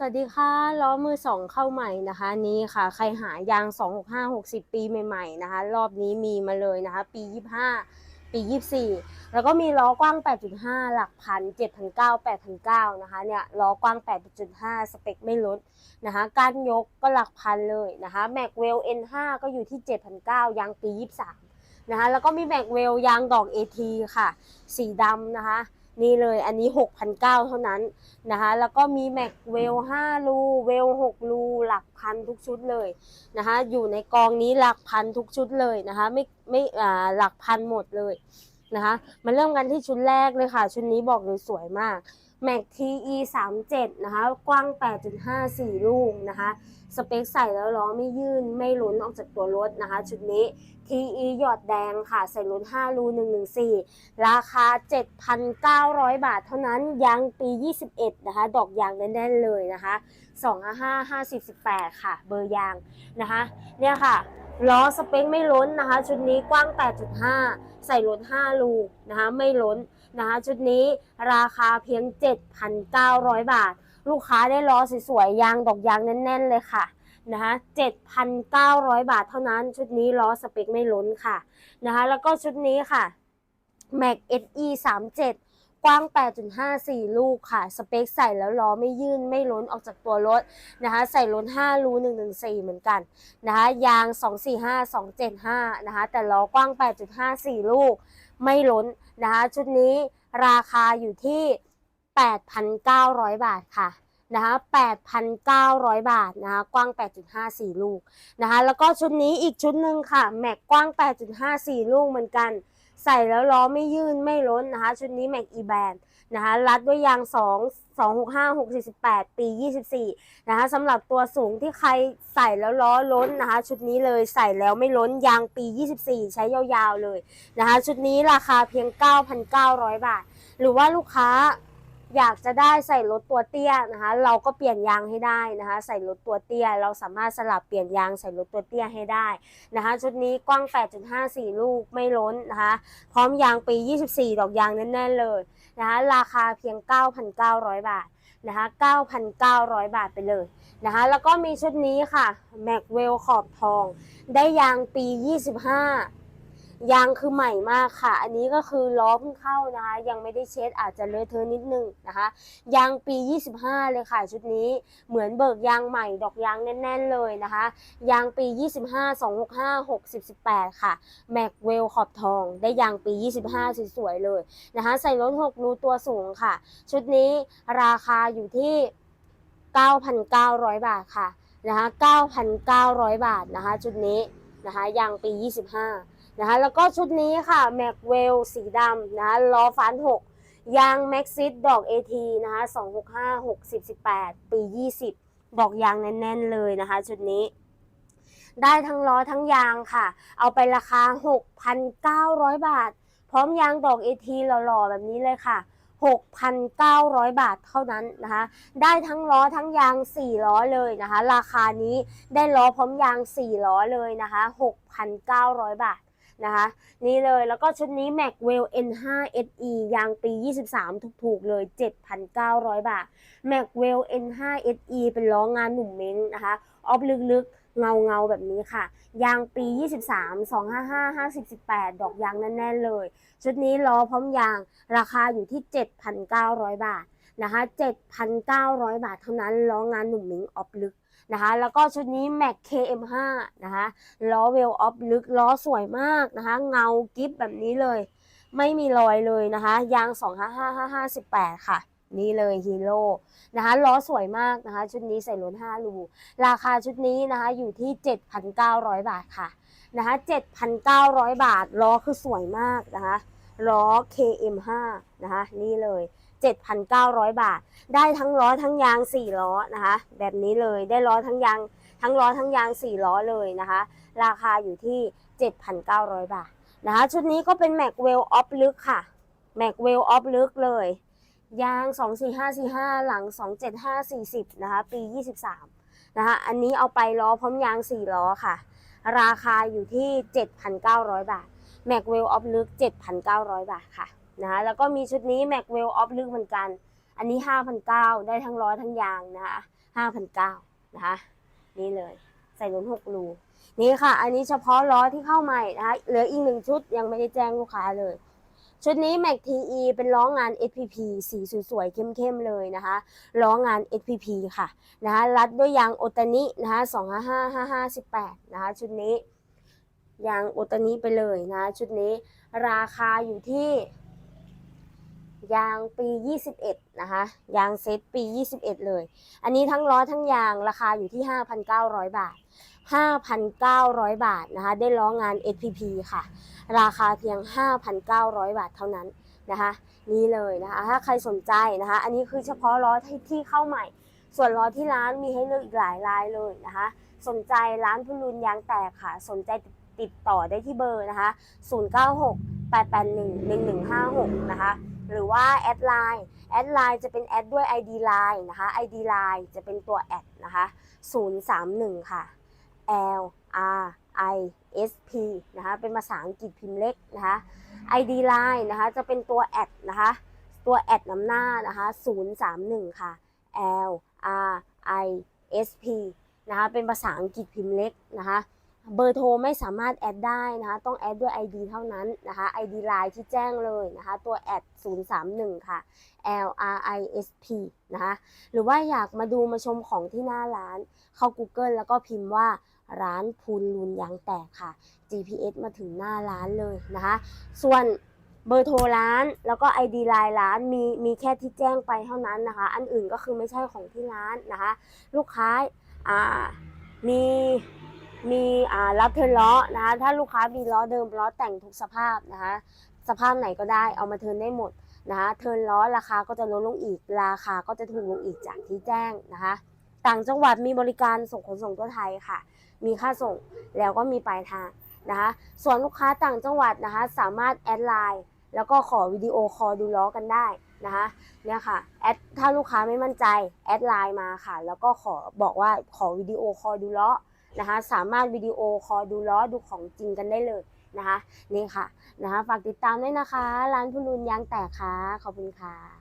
สวัสดีค่ะล้อมือสองเข้าใหม่นะคะนี่ค่ะ ใครหายาง 265 60 ปีใหม่ๆนะคะ รอบนี้มีมาเลยนะคะ ปี 25 ปี 24 แล้วก็มีล้อกว้าง 8.5 หลักพัน7,900 8,900นะคะเนี่ยล้อกว้าง 8.5 สเปคไม่ลดนะคะการยกก็หลักพันเลยนะคะแม็กเวล N5 ก็อยู่ที่ 7,900ยางปี 23นะคะแล้วก็มีแม็กเวลยางดอก AT ค่ะ สีดำนะคะ นี่เลยอันนี้ 6,900 เท่านั้นนะคะ แล้วก็มีแม็กเวล5รูเวล6รูหลักพันทุกชุดเลยนะคะ อยู่ในกองนี้หลักพันทุกชุดเลยนะคะ ไม่ไม่อ่าหลักพันหมดเลยนะคะ มาเริ่มกันที่ชุดแรกเลยค่ะ ชุดนี้บอกเลยสวยมาก Mac TE 37นะคะ กว้าง 8.54 ลูกนะคะ สเปคใส่แล้วล้อไม่ยื่นไม่หลุนออกจากตัวรถนะคะ ชุดนี้ TE หยอดแดงค่ะ ใส่รถ5รู114 ราคา 7,900 บาทเท่านั้นยางปี 21 นะคะ ดอกยางแน่นๆเลยนะคะ 255 50 18 ค่ะ เบอร์ยางนะคะ เนี่ยค่ะล้อสเปคไม่ล้นนะคะ ชุดนี้กว้าง 8.5 ใส่รถ5รูนะคะ ไม่ล้น นะคะชุดนี้ราคาเพียง 7,900 บาท ลูกค้าได้ล้อสวยๆยางดอกยางแน่น ๆ เลยค่ะนะคะ7,900 บาทเท่านั้น ชุดนี้ล้อสเปคไม่ล้นค่ะนะคะแล้วก็ชุดนี้ค่ะ Mac SE 37 กว้าง 8.54 ลูกค่ะ สเปคใส่แล้วล้อไม่ยื่นไม่ล้นออกจากตัวรถนะคะ ใส่ล้น 5 รู114 เหมือนกันนะคะ ยาง 245 275 นะคะ แต่ล้อกว้าง 8.54 ลูก ไม่ล้นนะคะ ชุดนี้ราคาอยู่ที่ 8,900 บาทค่ะนะคะ8,900 บาทนะคะกว้าง 8.54 ลูกนะคะ แล้วก็ชุดนี้อีกชุดหนึ่งค่ะ แม็กกว้าง 8.54 ลูกเหมือนกัน ใส่แล้วล้อไม่ยื่นไม่ล้นนะคะ ชุดนี้แม็กอีแบนนะคะรัดด้วยยาง 2 265 648 ปี 24 นะคะสำหรับตัวสูงที่ใครใส่แล้วล้อล้นนะคะ ชุดนี้เลยใส่แล้วไม่ล้นยางปี 24 ใช้ยาวๆเลยนะคะ ชุดนี้ราคาเพียง 9,900 บาท หรือว่าลูกค้า อยากจะได้ใส่รถตัวเตี้ยนะคะ เราก็เปลี่ยนยางให้ได้นะคะ ใส่รถตัวเตี้ย เราสามารถสลับเปลี่ยนยางใส่รถตัวเตี้ยให้ได้นะคะ ชุดนี้กว้าง 8.54 ลูกไม่ล้นนะคะ พร้อมยางปี 24 ดอกยางแน่นๆเลยนะคะ ราคาเพียง 9,900 บาทนะคะ 9,900 บาทไปเลยนะคะ แล้วก็มีชุดนี้ค่ะ m a c w e l l ขอบทอง ได้ยางปี 25 ยางคือใหม่มากค่ะ อันนี้ก็คือล้อเพิ่งเข้านะคะ ยังไม่ได้เช็ดอาจจะเลอะเทอะนิดนึงนะคะ ยางปี 25 เลยค่ะชุดนี้ เหมือนเบิกยางใหม่ดอกยางแน่น ๆ เลยนะคะ ยางปี 25 265 60 18 ค่ะ แม็กเวลขอบทอง ได้ยางปี 25 สวยๆเลยนะคะ ใส่รถ6รูตัวสูงค่ะ ชุดนี้ราคาอยู่ที่ 9,900 บาทค่ะนะคะ 9,900 บาทนะคะ ชุดนี้นะคะ ยางปี 25 นะคะแล้วก็ชุดนี้ค่ะแม็กเวลสีดำนะคะล้อฟัน6ยางแม็กซิสดอก AT นะคะ265 60 18 ปี 20 ดอกยางแน่น ๆ เลยนะคะชุดนี้ ได้ทั้งล้อทั้งยางค่ะ เอาไปราคา 6,900 บาท พร้อมยางดอก AT หล่อ ๆ แบบนี้เลยค่ะ 6,900 บาทเท่านั้นนะคะ ได้ทั้งล้อทั้งยาง 4 ล้อเลยนะคะ ราคานี้ได้ล้อพร้อมยาง 4 ล้อเลยนะคะ 6,900 บาท นะคะ นี่เลยแล้วก็ชุดนี้ Macwell N5 SE ยางปี 23 ถูกๆเลย 7,900 บาท Macwell N5 SE เป็นล้องานหนุ่มเม้งนะคะออฟลึกๆเงาเงาแบบนี้ค่ะ ยางปี 23 255 50 18 ดอกยางแน่นๆเลย ชุดนี้ล้อพร้อมยางราคาอยู่ที่ 7,900 บาท นะคะ7,900 บาทเท่านั้นล้องานหนุ่มมิงออฟลึกนะคะแล้วก็ชุดนี้ Mac KM5 นะคะล้อเวลออฟลึกล้อสวยมากนะคะเงากิฟแบบนี้เลย ไม่มีรอยเลยนะคะยาง 255ค่ะนี่เลยฮีโร่นะคะล้อสวยมากนะคะชุดนี้ใส่ล้น5รูราคาชุดนี้นะคะอยู่ที่ 7,900 บาทค่ะนะคะ7,900 บาทล้อคือสวยมากนะคะล้อ KM5 นะคะนี่เลย 7,900 บาท ได้ทั้งล้อทั้งยาง4ล้อนะคะ แบบนี้เลยได้ล้อทั้งยางทั้งล้อทั้งยาง4ล้อเลยนะคะ ราคาอยู่ที่ 7,900 บาทนะคะ ชุดนี้ก็เป็น Macwell Off ลึกค่ะ Macwell Off ลึกเลย ยาง 24545 หลัง 27540 นะคะ ปี 23 นะคะ อันนี้เอาไปล้อพร้อมยาง 4 ล้อค่ะ ราคาอยู่ที่ 7,900 บาท Macwell Off ลึก 7,900 บาทค่ะ นะคะแล้วก็มีชุดนี้ Macwell Off ลึกเหมือนกัน อันนี้ 5,900 ได้ทั้งล้อทั้งยางนะคะห้าพันเก้านะคะ นี่เลย ใส่ล้นหกรู นี่ค่ะ อันนี้เฉพาะล้อที่เข้าใหม่นะคะ เหลืออีกหนึ่งชุดยังไม่ได้แจ้งลูกค้าเลย ชุดนี้ Mac TE เป็นล้องาน SPP สีสวยๆเข้มๆเลยนะคะ ล้องาน SPP ค่ะนะคะรัดด้วยยางโอตานินะคะ255558 นะคะ ชุดนี้ยางโอตานิไปเลยนะ ชุดนี้ราคาอยู่ที่ ยางปี 21 นะคะ ยางเซตปี 21 เลย อันนี้ทั้งล้อทั้งยางราคาอยู่ที่ 5,900 บาท 5,900 บาทนะคะ ได้ล้องาน SPP ค่ะ ราคาเพียง 5,900 บาทเท่านั้นนะคะ นี่เลยนะคะ ถ้าใครสนใจนะคะ อันนี้คือเฉพาะล้อที่ที่เข้าใหม่ ส่วนล้อที่ร้านมีให้เลือกอีกหลายลายเลยนะคะ สนใจร้านพุลุนยางแตกค่ะ สนใจติดต่อได้ที่เบอร์นะคะ 096 881 1156 นะคะ หรือว่าแอดไลน์แอดไลน์จะเป็นแอดด้วย ID Line นะคะ ID Line จะเป็นตัวแอดนะคะ031 ค่ะ L R I S P นะคะ เป็นภาษาอังกฤษพิมพ์เล็กนะคะ ID Line นะคะ จะเป็นตัวแอดนะคะ ตัวแอดนำหน้านะคะ031 ค่ะ L R I S P นะคะ เป็นภาษาอังกฤษพิมพ์เล็กนะคะ เบอร์โทรไม่สามารถแอดได้นะคะ ต้องแอดด้วย ID เท่านั้นนะคะ ID Line ที่แจ้งเลยนะคะ ตัวแอด031 ค่ะ L R I S P นะคะ หรือว่าอยากมาดูมาชมของที่หน้าร้าน เข้า Google แล้วก็พิมพ์ว่าร้านพูนลุนยางแตกค่ะ GPS มาถึงหน้าร้านเลยนะคะ ส่วนเบอร์โทรร้านแล้วก็ ID ไลน์ร้านมีมีแค่ที่แจ้งไปเท่านั้นนะคะ อันอื่นก็คือไม่ใช่ของที่ร้านนะคะ ลูกค้าอ่ามี มีอ่ารับเทิร์นล้อนะคะถ้าลูกค้ามีล้อเดิมล้อแต่งทุกสภาพนะคะสภาพไหนก็ได้เอามาเทิร์นได้หมดนะคะเทิร์นล้อราคาก็จะลดลงอีก ราคาก็จะถูกลงอีกจากที่แจ้งนะคะ ต่างจังหวัดมีบริการส่งขนส่งทั่วไทยค่ะ มีค่าส่งแล้วก็มีปลายทางนะคะส่วนลูกค้าต่างจังหวัดนะคะสามารถแอดไลน์แล้วก็ขอวิดีโอคอลดูล้อกันได้นะคะเนี่ยค่ะแอดถ้าลูกค้าไม่มั่นใจแอดไลน์มาค่ะ แล้วก็ขอบอกว่าขอวิดีโอคอลดูล้อ นะคะ สามารถวิดีโอคอลดูล้อดูของจริงกันได้เลยนะคะนี่ค่ะนะคะฝากติดตามด้วยนะคะ ร้านพุลุนยางแตกค่ะขอบคุณค่ะ